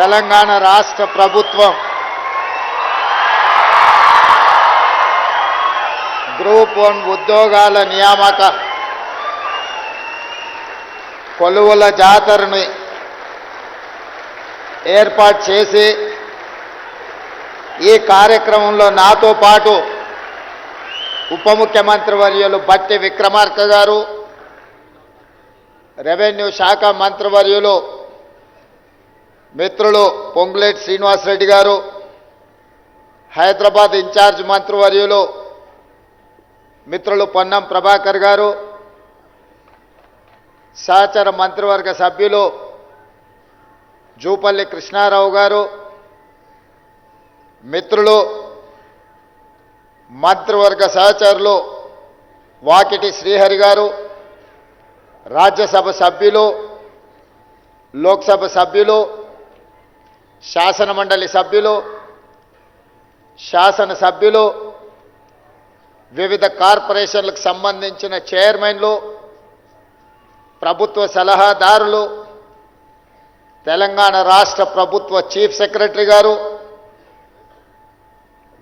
తెలంగాణ రాష్ట్ర ప్రభుత్వం. Group one ఉద్యోగాల నియామక. కొలువుల జాతరని ఏర్పాటు చేసి ఈ కార్యక్రమంలో నాతో పాటు ఉప ముఖ్యమంత్రి వర్యులు బట్టి విక్రమార్క గారు రెవెన్యూ శాఖ మంత్రివర్యులు మిత్రులు పొంగులేటి శ్రీనివాసరెడ్డి గారు హైదరాబాద్ ఇన్ఛార్జ్ మంత్రివర్యులు మిత్రులు పొన్నం ప్రభాకర్ గారు సహచర మంత్రివర్గ సభ్యులు జూపల్లి కృష్ణారావు గారు మిత్రులు మంత్రివర్గ సహచరులు వాకిటి శ్రీహరి గారు రాజ్యసభ సభ్యులు లోక్సభ సభ్యులు శాసనమండలి సభ్యులు శాసన సభ్యులు వివిధ కార్పొరేషన్లకు సంబంధించిన చైర్మన్లు ప్రభుత్వ సలహాదారులు తెలంగాణ రాష్ట్ర ప్రభుత్వ చీఫ్ సెక్రటరీ గారు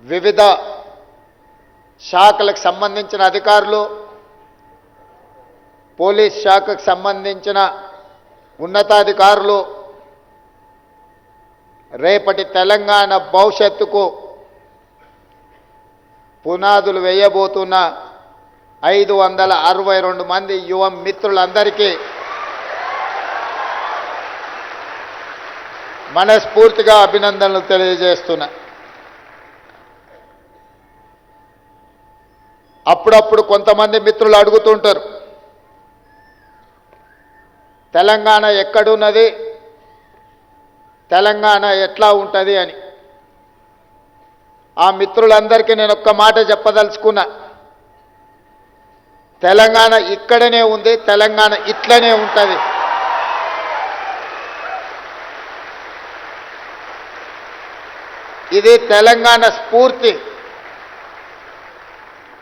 వివిధ శాఖలకు సంబంధించిన అధికారులు పోలీస్ శాఖకు సంబంధించిన ఉన్నతాధికారులు రేపటి తెలంగాణ భవిష్యత్తుకు పునాదులు వేయబోతున్న ఐదు వందల అరవై రెండు మంది యువ మిత్రులందరికీ మనస్ఫూర్తిగా అభినందనలు తెలియజేస్తున్నా. అప్పుడప్పుడు కొంతమంది మిత్రులు అడుగుతుంటారు తెలంగాణ ఎక్కడున్నది? తెలంగాణ ఎట్లా ఉంటుంది అని. ఆ మిత్రులందరికీ నేను ఒక్క మాట చెప్పదలుచుకున్నా. తెలంగాణ ఇక్కడనే ఉంది తెలంగాణ ఇట్లనే ఉంటుంది. ఇది తెలంగాణ స్ఫూర్తి.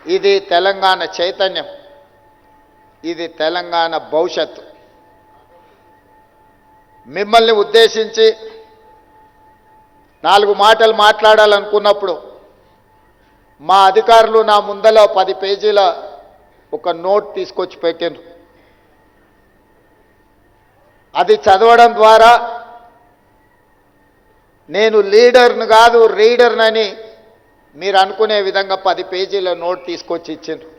ఇది తెలంగాణ చైతన్యం. ఇది తెలంగాణ భవిష్యత్తు. మిమ్మల్ని ఉద్దేశించి నాలుగు మాటలు మాట్లాడాలనుకున్నప్పుడు మా అధికారులు నా ముందల పది పేజీల ఒక నోట్ తీసుకొచ్చి పెట్టాను అది చదవడం ద్వారా నేను లీడర్ను కాదు రీడర్నని మీరు అనుకునే విధంగా పది పేజీల నోట్ తీసుకొచ్చి ఇచ్చిండ్రు.